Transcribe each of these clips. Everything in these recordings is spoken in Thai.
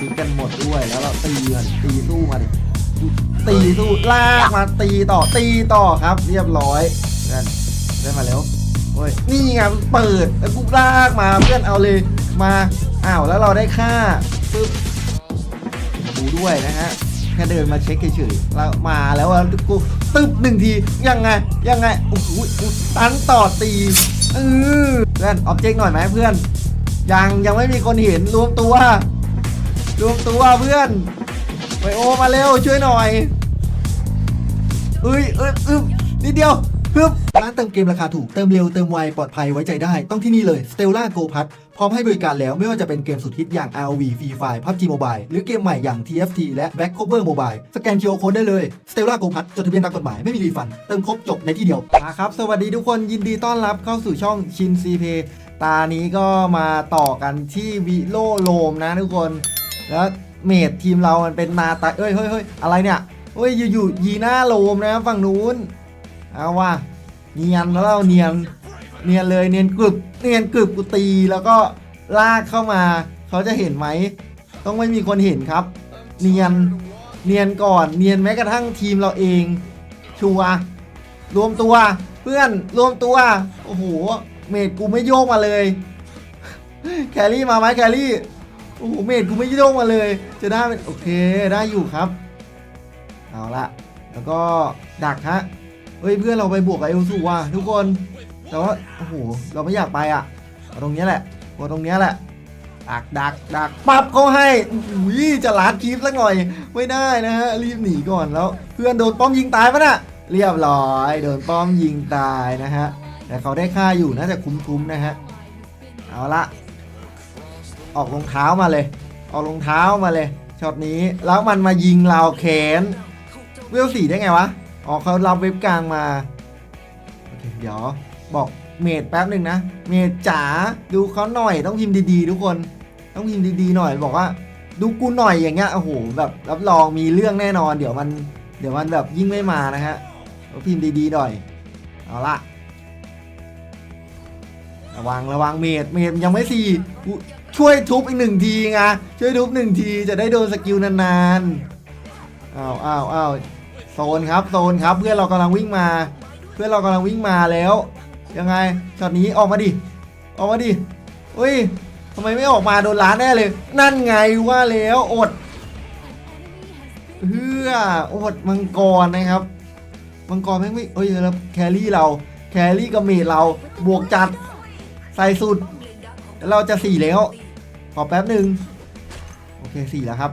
ฟิกกันหมดด้วยแล้วเราตีมันตีสู้มาดิตีสู้ลากมาตีต่อตีต่อครับ เรียบร้อยนั่นได้มาแล้วโอ้ยนี่ไงเปิดแล้วกูลากมาเพื่อนเอาเลยมาอ้าวแล้วเราได้ค่าปึ๊บดูด้วยนะฮะแค่เดินมาเช็คเฉยๆแล้วมาแล้วกูตึ๊บหนึ่งทียังไงยังไงโอ้โหตันต่อตีเออเพื่อนออบเจกต์หน่อยไหมเพื่อนยังยังไม่มีคนเห็นรวมตัว รวมตัวเพื่อนไปโอมาเร็วช่วยหน่อยเอ้ยเอ้ยอึบนิดเดียวฮึบร้านเติมเกมราคาถูก เติมเร็ว เติมไว ปลอดภัยไว้ใจได้ ต้องที่นี่เลย Stella Go p a s พร้อมให้บริการแล้วไม่ว่าจะเป็นเกมสุดฮิตอย่าง ROV Free Fire PUBG Mobile หรือเกมใหม่อย่าง TFT และ Back Cover Mobile สแกน QR Code ได้เลย Stella Go p a s จดทะเบียนตามกฎหมายไม่มีรีฟัน เติมครบจบในที่เดียวมาครับ สวัสดีทุกคนยินดีต้อนรับเข้าสู่ช่องชินซีเพตานี้ก็มาต่อกันที่วิโลโลมนะทุกคน แล้วเมดทีมเรามันเป็นนาตาเอ้ยเฮ้ยเฮ้ยอะไรเนี่ยเฮ้ยอยู่ๆยีหน้าโลมนะฝั่งนู้นเอาว่าเนียนแล้วเราเนียนเนียนเลยเนียนกรึบเนียนกรึบกูตีแล้วก็ลากเข้ามา เขาจะเห็นไหมต้องไม่มีคนเห็นครับ เนียนเนียนก่อนเนียนแม้กระทั่งทีมเราเองชัวรวมตัวเพื่อนรวมตัวโอ้โหเมดกูไม่โยกมาเลย แครี่มาไหมแครี่ โอ้โหเมดกูไม่โยกมาเลย จะได้เป็นโอเคได้อยู่ครับ เอาละแล้วก็ดักฮะเฮ้ยเพื่อนเราไปบวกกับเอลสูว่ะทุกคนแต่ว่าโอ้โหเราไม่อยากไปอะตรงนี้แหละกดตรงนี้แหละดักดักดักปับเขาให้อุ้ยจะลัดคลิปสักหน่อย ไม่ได้นะฮะรีบหนีก่อนแล้ว เพื่อนโดนป้อมยิงตายปะน่ะเรียบร้อยโดนป้อมยิงตายนะฮะแต่เขาได้ค่าอยู่น่าจะคุ้มๆนะฮะเอาละ ออกรองเท้ามาเลย ออกรองเท้ามาเลยช็อตนี้แล้วมันมายิงเราแขนเวลสี่ได้ไงวะอ๋อเขารับเว็บกลางมาโอเคเดี๋ยวบอกเมดแป๊บหนึ่งนะ เมดจ๋าดูเขาหน่อยต้องพิมพ์ดีๆ ทุกคน ต้องพิมพ์ดีๆหน่อยบอกว่า ดูกูหน่อยอย่างเงี้ยโอ้โหแบบรับรองมีเรื่องแน่นอน เดี๋ยวมันเดี๋ยวมันแบบยิ่งไม่มานะฮะต้องพิมพ์ดีๆหน่อยเอาละระวังระวังเมดเมดยังไม่สี่ ช่วยทุบอีกหนึ่งทีไงช่วยทุบหนึ่งทีจะได้โดนสกิลนานๆอ้าวอ้าวอ้าวโซนครับโซนครับเพื่อนเรากำลังวิ่งมา เพื่อนเรากำลังวิ่งมาแล้ว ยังไงช็อตนี้ออกมาดิออกมาดิเฮ้ยทำไมไม่ออกมาโดนล้านแน่เลย นั่นไงว่าแล้วอดเพื่ออดมังกรนะครับมังกรแม่งไม่เอ้ยแล้วแครี่เรา แครี่กับเมดเราบวกจัดใส่สุด เราจะสี่แล้ว ขอแป๊บหนึ่งโอเคสี่แล้วครับ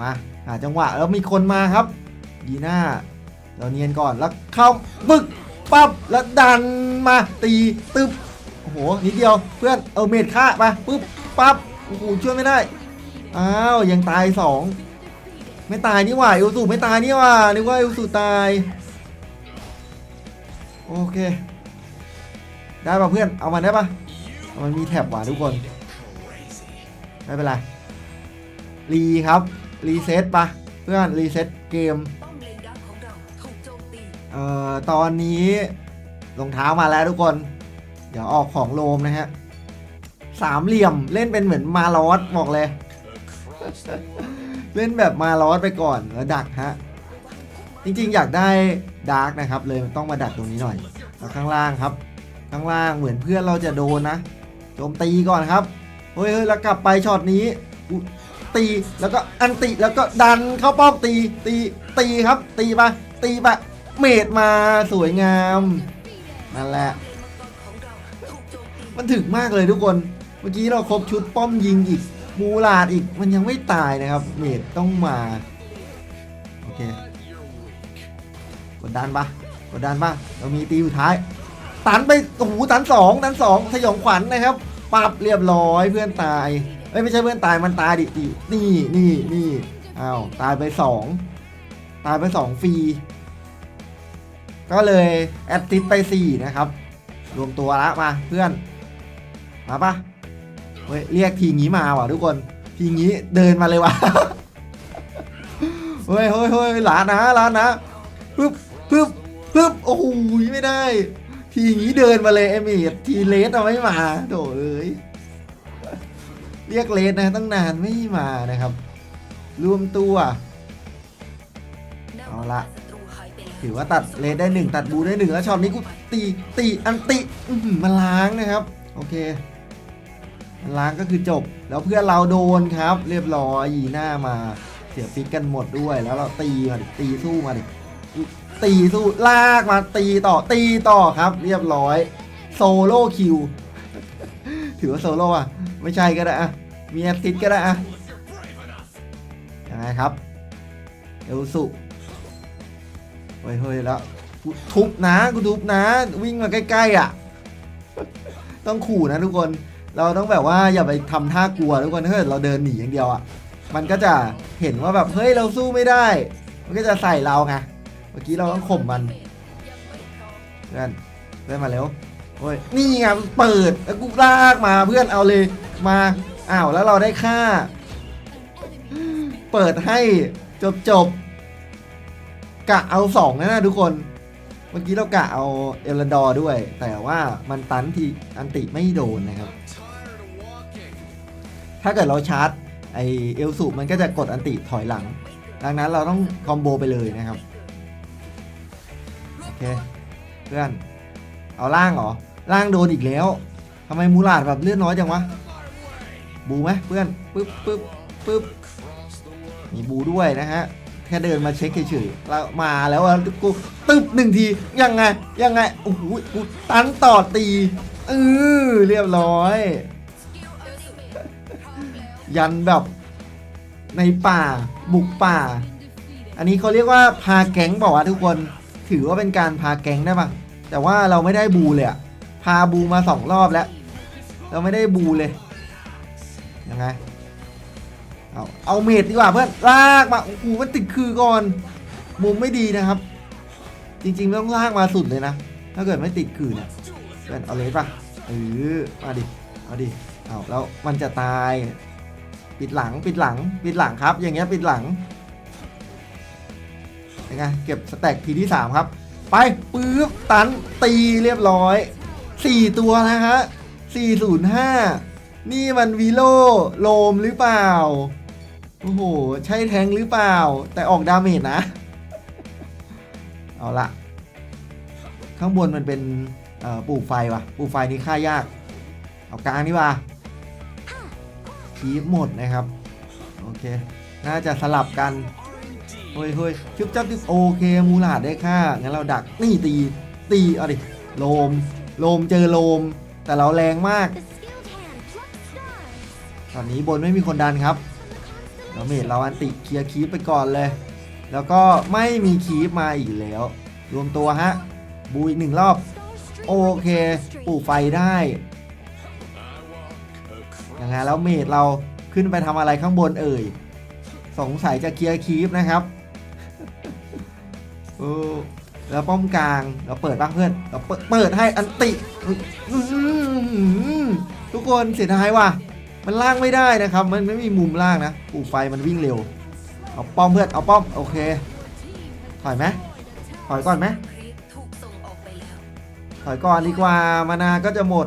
มาหาจังหวะแล้วมีคนมาครับ ดีหน้า เราเนียนก่อนแล้วเข้าบึกปั๊บแล้วดันมาตีตึบโอ้โหนิดเดียวเพื่อนเอาเมดฆ่าไปปึ๊บปั๊บโอ้โหช่วยไม่ได้อ้าวยังตายสองไม่ตายนี่หว่าเอลสูไม่ตายนี่หว่านึกว่าเอลสูตายโอเค ได้ป่ะเพื่อนเอามันได้ป่ะมันมีแท็บว่ะทุกคน ไม่เป็นไร รีครับ รีเซ็ตปะเพื่อนรีเซ็ตเกม เอ่อ ตอนนี้รองเท้ามาแล้วทุกคน เดี๋ยวออกของโลมนะฮะ สามเหลี่ยมเล่นเป็นเหมือนมาลอสบอกเลย เล่นแบบมาลอสไปก่อนแล้วดักฮะ จริงๆอยากได้ดาร์กนะครับ เลยต้องมาดักตรงนี้หน่อยแล้วข้างล่างครับ ข้างล่างเหมือนเพื่อนเราจะโดนนะ โจมตีก่อนครับ เฮ้ยเฮ้ยแล้วกลับไปช็อตนี้ตีแล้วก็อันติแล้วก็ดันเข้าป้อมตีตีตีครับ ตีไปตีไปเมดมาสวยงามนั่นแหละมันถึกมากเลยทุกคน เมื่อกี้เราครบชุดป้อมยิงอีกมูลาดอีกมันยังไม่ตายนะครับ เมดต้องมาโอเคกดดันปะกดดันปะเรามีตีอยู่ท้าย ตันไปโอ้โหตันสองตันสองสยองขวัญนะครับ ปรับเรียบร้อยเพื่อนตายเอ้ยไม่ใช่เพื่อนตายมันตายดิดินี่นี่นี่อ้าวตายไปสองตายไปสองฟรีก็เลยแอดติดไปสี่นะครับ รวมตัวละมาเพื่อน มาปะเฮ้ยเรียกทีงี้มาว่ะทุกคนทีงี้เดินมาเลยว่ะเฮ้ยเฮ้ยเฮ้ยหลานนะหลานนะปึ๊บปึ๊บปึ๊บโอ้โหไม่ได้ ทีงี้เดินมาเลยเอมิทีเลสเอาไม่มาโถเอ้ยเรียกเลสนะตั้งนานไม่มานะครับ รวมตัว เอาละถือว่าตัดเลสได้หนึ่งตัดบูได้หนึ่งแล้วช็อตนี้กูตีตีอันติมาล้างนะครับ โอเคมันล้างก็คือจบ แล้วเพื่อนเราโดนครับ เรียบร้อยยีหน้ามา เสียฟิกกันหมดด้วยแล้วเราตีมาดิตีสู้มาดิ ตีสู้ลากมาตีต่อตีต่อครับ เรียบร้อยโซโล่คิวถือว่าโซโล่อะไม่ใช่ก็ได้อะมีแอสซิสก็ได้อะยังไงครับเอลสุเฮ้ยเฮ้ยแล้วกูทุบนะกูทุบนะ วิ่งมาใกล้ๆอะ ต้องขู่นะทุกคนเราต้องแบบว่าอย่าไปทำท่ากลัวทุกคนถ้าเกิดเราเดินหนีอย่างเดียวอะมันก็จะเห็นว่าแบบเฮ้ยเราสู้ไม่ได้ มันก็จะใส่เราไง เมื่อกี้เราต้องข่มมันเพื่อนเพื่อนมาเร็วโอ้ยนี่ไงเปิดแล้วกูลากมาเพื่อนเอาเลยมาอ้าวแล้วเราได้ค่า เปิดให้จบจบๆกะเอาสองนะนะทุกคน เมื่อกี้เรากะเอาเอลันดอร์ด้วย แต่ว่ามันตันทีอันติไม่โดนนะครับ ถ้าเกิดเราชาร์จไอเอลสูมันก็จะกดอันติถอยหลัง ดังนั้นเราต้องคอมโบไปเลยนะครับ เคเพื่อน เอาล่างเหรอล่างโดนอีกแล้วทำไมมูลาดแบบเลือดน้อยจังวะบูไหมเพื่อนปึ๊บปึ๊บปึ๊บมีบูด้วยนะฮะแค่เดินมาเช็คเฉยๆแล้วมาแล้วอะกูตึ๊บหนึ่งทียังไงยังไงโอ้โหกูตันต่อตีเออเรียบร้อย ยันแบบในป่าบุกป่า อันนี้เขาเรียกว่าพาแก๊งบอกว่าวะทุกคน ถือว่าเป็นการพาแก๊งได้ปะแต่ว่าเราไม่ได้บูเลยอะพาบูมาสองรอบแล้ว เราไม่ได้บูเลยยังไงเอาเอาเมดดีกว่าเพื่อนลากมาโอ้โหมันติดคือก่อน มุมไม่ดีนะครับ จริงๆต้องลากมาสุดเลยนะ ถ้าเกิดไม่ติดคือเนี่ยเพื่อนเอาเลยปะเออมาดิเอาดิเอาแล้วมันจะตาย ปิดหลังปิดหลัง ปิดหลังครับ อย่างเงี้ยปิดหลัง ไงเก็บสแต็กทีที่ 3 ครับ ไปปื๊บตันตีเรียบร้อย 4 ตัวนะฮะ405 นี่มันวีโลโลมหรือเปล่า โอ้โห ใช่แทงหรือเปล่า แต่ออกดาเมจนะ เอาละข้างบนมันเป็นปลูกไฟว่ะปลูกไฟนี่ค่ายาก เอากลางนี่ว่ะคีบหมดนะครับ โอเค น่าจะสลับกัน เฮ้ยเฮ้ยชึบจับชึบโอเคมูลาดได้ค่างั้นเราดักนี่ตีตีเอาดิโลมโลมเจอโลม แต่เราแรงมาก ตอนนี้บนไม่มีคนดันครับเราเมดเราอันติเคลียร์คีปไปก่อนเลย แล้วก็ไม่มีคีปมาอีกแล้ว รวมตัวฮะบูอีกหนึ่งรอบ โอเคปลูกไฟได้ยังไงแล้วเมดเราขึ้นไปทำอะไรข้างบนเอ่ย สงสัยจะเคลียร์คีปนะครับเออแล้วป้อมกลางเราเปิดบ้างเพื่อน เราเปิดเปิดให้อันติทุกคนเสียดายว่ะ มันล่างไม่ได้นะครับ มันไม่มีมุมล่างนะปูไฟมันวิ่งเร็ว เอาป้อมเพื่อน เอาป้อม โอเค ถอยไหมถอยก่อนไหมถอยก่อนดีกว่า มานาก็จะหมด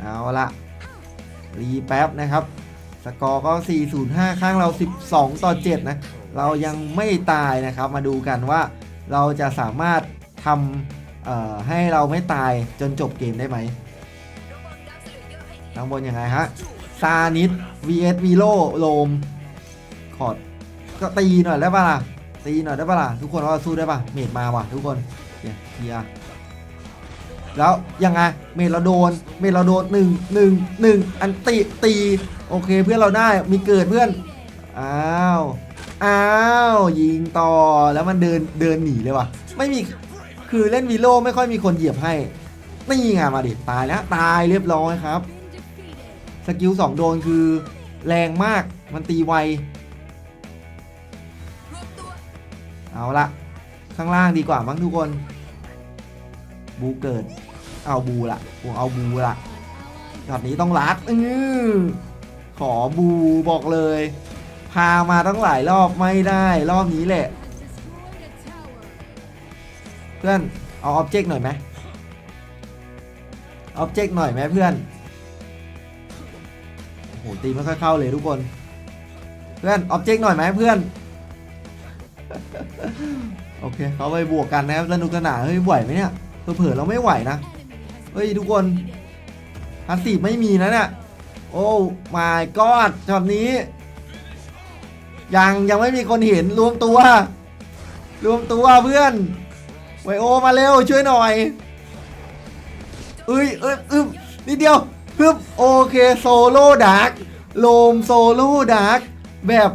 เอาละรีแป๊บนะครับ สกอร์ก็ 405 ข้างเรา 12 ต่อ 7 นะ เรายังไม่ตายนะครับ มาดูกันว่าเราจะสามารถทำให้เราไม่ตายจนจบเกมได้ไหมข้างบนยังไงฮะซานิด vs วีโลโลมขอดก็ตีหน่อยได้ปะล่ะ ตีหน่อยได้ปะล่ะ ทุกคนว่าสู้ได้ปะเมดมาว่ะทุกคนเนี่ยเคลียแล้วยังไงเมดเราโดน เมดเราโดนหนึ่งหนึ่งหนึ่งอันตีตี โอเคเพื่อนเราได้มีเกิดเพื่อน อ้าว อ้าวยิงต่อแล้วมันเดินเดินหนีเลยว่ะ ไม่มีคือเล่นวีโลไม่ค่อยมีคนเหยียบให้ นี่ไงมาดิตายแล้วตายเรียบร้อยครับ สกิลสองโดนคือแรงมากมันตีไว เอาละข้างล่างดีกว่ามั้งทุกคน บูเกิด เอาบูละผมเอาบูละช็อตนี้ต้องรัดอือขอบูบอกเลย พามาตั้งหลายรอบไม่ได้รอบนี้แหละ เพื่อน เอาออบเจกต์หน่อยไหมออบเจกต์หน่อยไหมเพื่อนโหตีไม่ค่อยเข้าเลยทุกคน เพื่อนออบเจกต์หน่อยไหมเพื่อนโอเคเขาไปบวกกันนะครับสนุกสนานเฮ้ยไหวไหมเนี่ยเผลอเราไม่ไหวนะเฮ้ยทุกคนพาสซีฟไม่มีนะเนี่ยโอ้ my god ช็อตนี้ ยังยังไม่มีคนเห็นรวมตัว รวมตัวเพื่อนไวโอมาเร็วช่วยหน่อยเอ้ยเอ้ยอึบนิดเดียวพึบโอเคโซโล่ดาร์กโลมโซโล่ดาร์กแบบ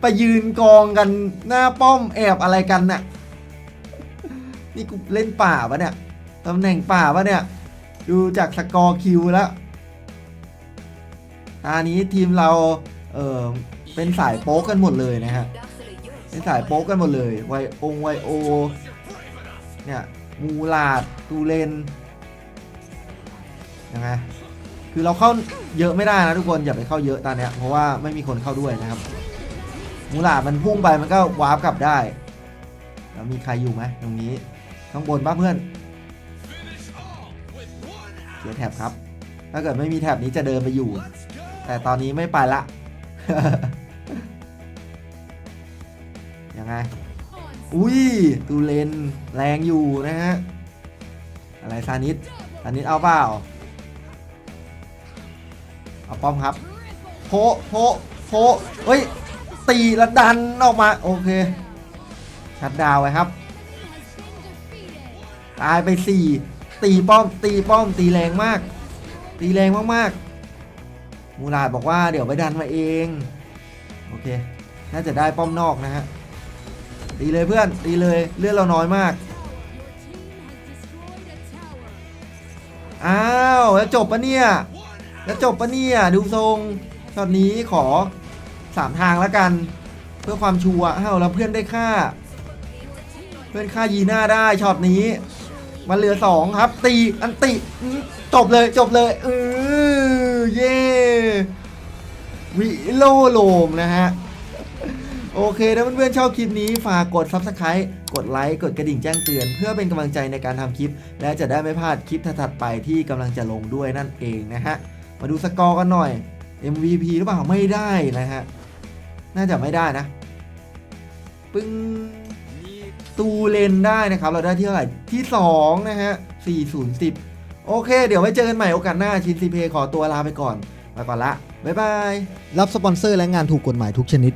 ไปยืนกองกันหน้าป้อมแอบอะไรกันน่ะ นี่กูเล่นป่าปะเนี่ยตำแหน่งป่าปะเนี่ย ดูจากสกอร์คิวแล้วตอนนี้ทีมเรา เออ เป็นสายโป๊กกันหมดเลยนะฮะเป็นสายโป๊กกันหมดเลยไวองไวโอเนี่ยมูลาดตูเลนยังไงคือเราเข้าเยอะไม่ได้นะทุกคนอย่าไปเข้าเยอะตอนเนี้ยเพราะว่าไม่มีคนเข้าด้วยนะครับมูลาดมันพุ่งไปมันก็วาร์ปกลับได้แล้วมีใครอยู่ไหมตรงนี้ข้างบนป้าเพื่อนเสียแถบครับ ถ้าเกิดไม่มีแถบนี้จะเดินไปอยู่ แต่ตอนนี้ไม่ไปละ ไง อุ้ยตูเลนแรงอยู่นะฮะ อะไรซานิดซานิดเอาเปล่า เอาป้อมครับโพโพโพเฮ้ย ตีแล้วดันออกมา โอเคชัดดาวไว้ครับ ตายไปสี่ตีป้อม ตีป้อม ตีแรงมาก ตีแรงมากๆ มูลาดบอกว่าเดี๋ยวไปดันมาเอง โอเค น่าจะได้ป้อมนอกนะฮะ ตีเลยเพื่อนตีเลยเลือดเราน้อยมากอ้าวแล้วจบปะเนี่ยแล้วจบปะเนี่ยดูทรงช็อตนี้ขอสามทางแล้วกัน เพื่อความชัวร์อ้าวแล้วเพื่อนได้ค่า เพื่อนค่ายีหน้าได้ช็อตนี้มันเหลือสองครับ ตีอันติจบเลยจบเลยเออเย่วิโลโลมนะฮะ โอเคถ้าเพื่อนๆชอบคลิปนี้ฝากกด Subscribe กดไลค์กดกระดิ่งแจ้งเตือน เพื่อเป็นกำลังใจในการทำคลิป และจะได้ไม่พลาดคลิปถัดๆไปที่กำลังจะลงด้วยนั่นเองนะฮะ มาดูสกอร์กันหน่อย MVP หรือเปล่าไม่ได้นะฮะ น่าจะไม่ได้นะ ปึ้งตูเลนได้นะครับ เราได้ที่เท่าไหร่ที่ 2 นะฮะ 4010 โอเค เดี๋ยวไว้เจอกันใหม่โอกาสหน้าชินซีเพขอตัวลาไปก่อนไปก่อนละบ๊ายบาย รับสปอนเซอร์และงานถูกกฎหมายทุกชนิด